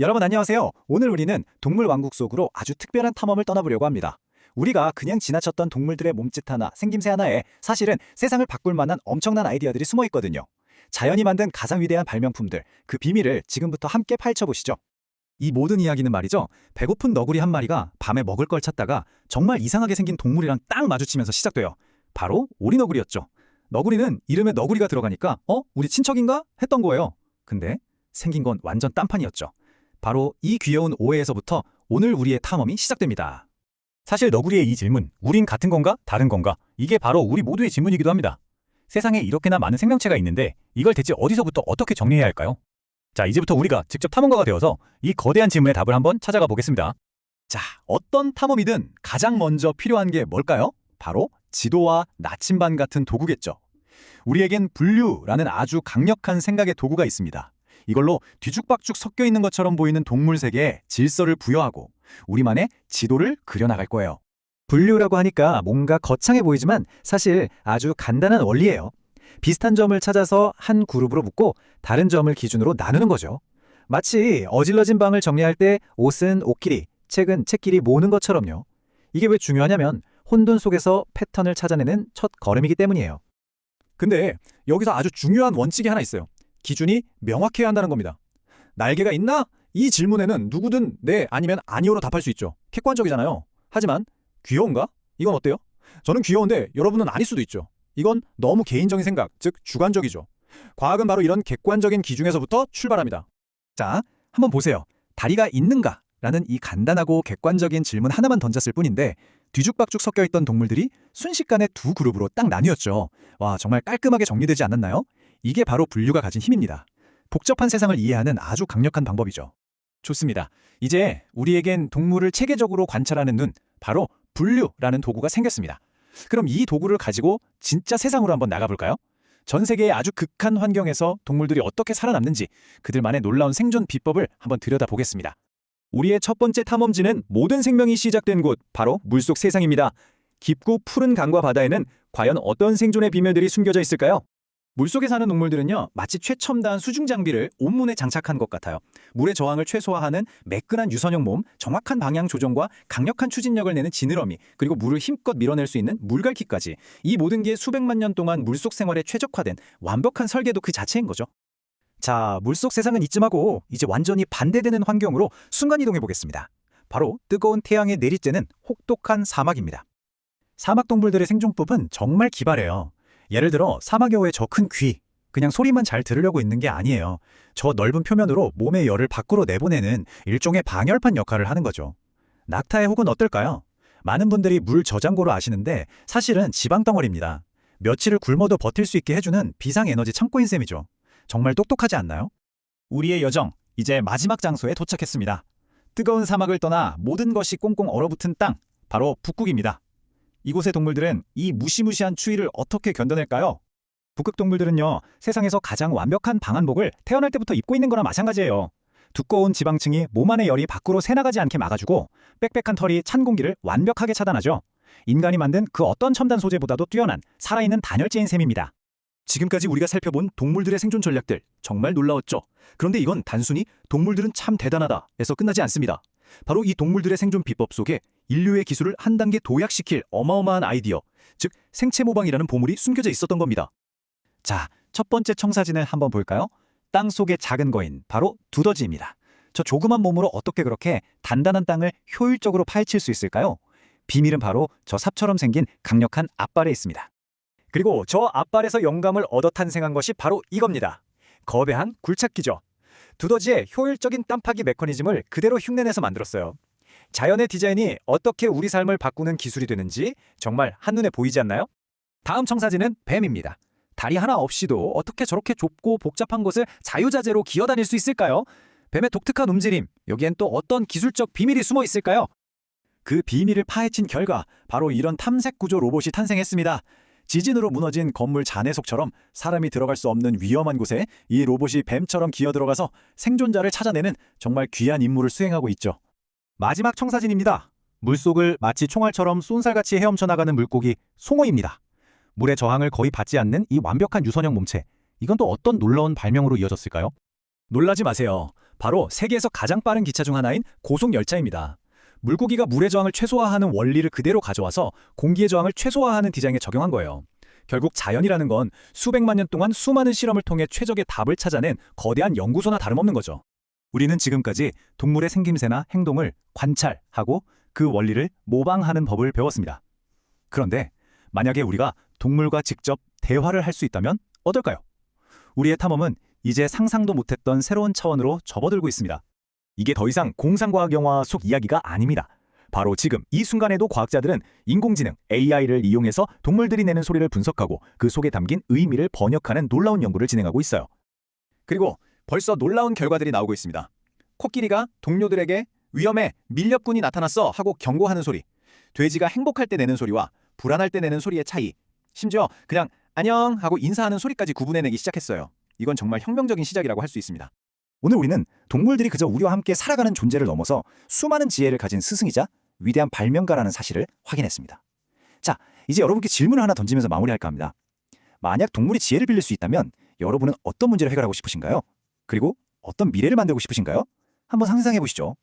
여러분 안녕하세요. 오늘 우리는 동물 왕국 속으로 아주 특별한 탐험을 떠나보려고 합니다. 우리가 그냥 지나쳤던 동물들의 몸짓 하나, 생김새 하나에 사실은 세상을 바꿀 만한 엄청난 아이디어들이 숨어 있거든요. 자연이 만든 가장 위대한 발명품들, 그 비밀을 지금부터 함께 파헤쳐보시죠. 이 모든 이야기는 말이죠. 배고픈 너구리 한 마리가 밤에 먹을 걸 찾다가 정말 이상하게 생긴 동물이랑 딱 마주치면서 시작돼요. 바로 오리너구리였죠. 너구리는 이름에 너구리가 들어가니까 어? 우리 친척인가? 했던 거예요. 근데 생긴 건 완전 딴판이었죠. 바로 이 귀여운 오해에서부터 오늘 우리의 탐험이 시작됩니다. 사실 너구리의 이 질문, 우린 같은 건가? 다른 건가? 이게 바로 우리 모두의 질문이기도 합니다. 세상에 이렇게나 많은 생명체가 있는데 이걸 대체 어디서부터 어떻게 정리해야 할까요? 자, 이제부터 우리가 직접 탐험가가 되어서 이 거대한 질문의 답을 한번 찾아가 보겠습니다. 자, 어떤 탐험이든 가장 먼저 필요한 게 뭘까요? 바로 지도와 나침반 같은 도구겠죠. 우리에겐 분류라는 아주 강력한 생각의 도구가 있습니다. 이걸로 뒤죽박죽 섞여 있는 것처럼 보이는 동물 세계에 질서를 부여하고 우리만의 지도를 그려나갈 거예요. 분류라고 하니까 뭔가 거창해 보이지만 사실 아주 간단한 원리예요. 비슷한 점을 찾아서 한 그룹으로 묶고 다른 점을 기준으로 나누는 거죠. 마치 어질러진 방을 정리할 때 옷은 옷끼리, 책은 책끼리 모으는 것처럼요. 이게 왜 중요하냐면 혼돈 속에서 패턴을 찾아내는 첫 걸음이기 때문이에요. 근데 여기서 아주 중요한 원칙이 하나 있어요. 기준이 명확해야 한다는 겁니다. 날개가 있나? 이 질문에는 누구든 네 아니면 아니오로 답할 수 있죠. 객관적이잖아요. 하지만 귀여운가? 이건 어때요? 저는 귀여운데 여러분은 아닐 수도 있죠. 이건 너무 개인적인 생각, 즉 주관적이죠. 과학은 바로 이런 객관적인 기준에서부터 출발합니다. 자, 한번 보세요. 다리가 있는가? 라는 이 간단하고 객관적인 질문 하나만 던졌을 뿐인데 뒤죽박죽 섞여 있던 동물들이 순식간에 두 그룹으로 딱 나뉘었죠. 와, 정말 깔끔하게 정리되지 않았나요? 이게 바로 분류가 가진 힘입니다. 복잡한 세상을 이해하는 아주 강력한 방법이죠. 좋습니다. 이제 우리에겐 동물을 체계적으로 관찰하는 눈, 바로 분류라는 도구가 생겼습니다. 그럼 이 도구를 가지고 진짜 세상으로 한번 나가볼까요? 전 세계의 아주 극한 환경에서 동물들이 어떻게 살아남는지 그들만의 놀라운 생존 비법을 한번 들여다보겠습니다. 우리의 첫 번째 탐험지는 모든 생명이 시작된 곳, 바로 물속 세상입니다. 깊고 푸른 강과 바다에는 과연 어떤 생존의 비밀들이 숨겨져 있을까요? 물속에 사는 동물들은요, 마치 최첨단 수중 장비를 온몸에 장착한 것 같아요. 물의 저항을 최소화하는 매끈한 유선형 몸, 정확한 방향 조정과 강력한 추진력을 내는 지느러미, 그리고 물을 힘껏 밀어낼 수 있는 물갈퀴까지 이 모든 게 수백만 년 동안 물속 생활에 최적화된 완벽한 설계도 그 자체인 거죠. 자, 물속 세상은 이쯤하고 이제 완전히 반대되는 환경으로 순간 이동해 보겠습니다. 바로 뜨거운 태양의 내리쬐는 혹독한 사막입니다. 사막 동물들의 생존법은 정말 기발해요. 예를 들어 사막여우의 저 큰 귀, 그냥 소리만 잘 들으려고 있는 게 아니에요. 저 넓은 표면으로 몸의 열을 밖으로 내보내는 일종의 방열판 역할을 하는 거죠. 낙타의 혹은 어떨까요? 많은 분들이 물 저장고로 아시는데 사실은 지방 덩어리입니다. 며칠을 굶어도 버틸 수 있게 해주는 비상에너지 창고인 셈이죠. 정말 똑똑하지 않나요? 우리의 여정, 이제 마지막 장소에 도착했습니다. 뜨거운 사막을 떠나 모든 것이 꽁꽁 얼어붙은 땅, 바로 북극입니다. 이곳의 동물들은 이 무시무시한 추위를 어떻게 견뎌낼까요? 북극 동물들은요, 세상에서 가장 완벽한 방한복을 태어날 때부터 입고 있는 거나 마찬가지예요. 두꺼운 지방층이 몸 안의 열이 밖으로 새나가지 않게 막아주고 빽빽한 털이 찬 공기를 완벽하게 차단하죠. 인간이 만든 그 어떤 첨단 소재보다도 뛰어난 살아있는 단열재인 셈입니다. 지금까지 우리가 살펴본 동물들의 생존 전략들 정말 놀라웠죠. 그런데 이건 단순히 동물들은 참 대단하다에서 끝나지 않습니다. 바로 이 동물들의 생존 비법 속에 인류의 기술을 한 단계 도약시킬 어마어마한 아이디어, 즉 생체 모방이라는 보물이 숨겨져 있었던 겁니다. 자, 첫 번째 청사진을 한번 볼까요? 땅 속의 작은 거인, 바로 두더지입니다. 저 조그만 몸으로 어떻게 그렇게 단단한 땅을 효율적으로 파헤칠 수 있을까요? 비밀은 바로 저 삽처럼 생긴 강력한 앞발에 있습니다. 그리고 저 앞발에서 영감을 얻어 탄생한 것이 바로 이겁니다. 거대한 굴착기죠. 두더지의 효율적인 땅 파기 메커니즘을 그대로 흉내내서 만들었어요. 자연의 디자인이 어떻게 우리 삶을 바꾸는 기술이 되는지 정말 한눈에 보이지 않나요? 다음 청사진은 뱀입니다. 다리 하나 없이도 어떻게 저렇게 좁고 복잡한 곳을 자유자재로 기어다닐 수 있을까요? 뱀의 독특한 움직임, 여기엔 또 어떤 기술적 비밀이 숨어 있을까요? 그 비밀을 파헤친 결과 바로 이런 탐색 구조 로봇이 탄생했습니다. 지진으로 무너진 건물 잔해 속처럼 사람이 들어갈 수 없는 위험한 곳에 이 로봇이 뱀처럼 기어 들어가서 생존자를 찾아내는 정말 귀한 임무를 수행하고 있죠. 마지막 청사진입니다. 물속을 마치 총알처럼 쏜살같이 헤엄쳐 나가는 물고기 송어입니다. 물의 저항을 거의 받지 않는 이 완벽한 유선형 몸체. 이건 또 어떤 놀라운 발명으로 이어졌을까요? 놀라지 마세요. 바로 세계에서 가장 빠른 기차 중 하나인 고속 열차입니다. 물고기가 물의 저항을 최소화하는 원리를 그대로 가져와서 공기의 저항을 최소화하는 디자인에 적용한 거예요. 결국 자연이라는 건 수백만 년 동안 수많은 실험을 통해 최적의 답을 찾아낸 거대한 연구소나 다름없는 거죠. 우리는 지금까지 동물의 생김새나 행동을 관찰하고 그 원리를 모방하는 법을 배웠습니다. 그런데 만약에 우리가 동물과 직접 대화를 할 수 있다면 어떨까요? 우리의 탐험은 이제 상상도 못했던 새로운 차원으로 접어들고 있습니다. 이게 더 이상 공상과학 영화 속 이야기가 아닙니다. 바로 지금 이 순간에도 과학자들은 인공지능 AI를 이용해서 동물들이 내는 소리를 분석하고 그 속에 담긴 의미를 번역하는 놀라운 연구를 진행하고 있어요. 그리고 벌써 놀라운 결과들이 나오고 있습니다. 코끼리가 동료들에게 위험해 밀렵꾼이 나타났어 하고 경고하는 소리, 돼지가 행복할 때 내는 소리와 불안할 때 내는 소리의 차이, 심지어 그냥 안녕 하고 인사하는 소리까지 구분해내기 시작했어요. 이건 정말 혁명적인 시작이라고 할 수 있습니다. 오늘 우리는 동물들이 그저 우리와 함께 살아가는 존재를 넘어서 수많은 지혜를 가진 스승이자 위대한 발명가라는 사실을 확인했습니다. 자, 이제 여러분께 질문을 하나 던지면서 마무리할까 합니다. 만약 동물이 지혜를 빌릴 수 있다면 여러분은 어떤 문제를 해결하고 싶으신가요? 그리고 어떤 미래를 만들고 싶으신가요? 한번 상상해 보시죠.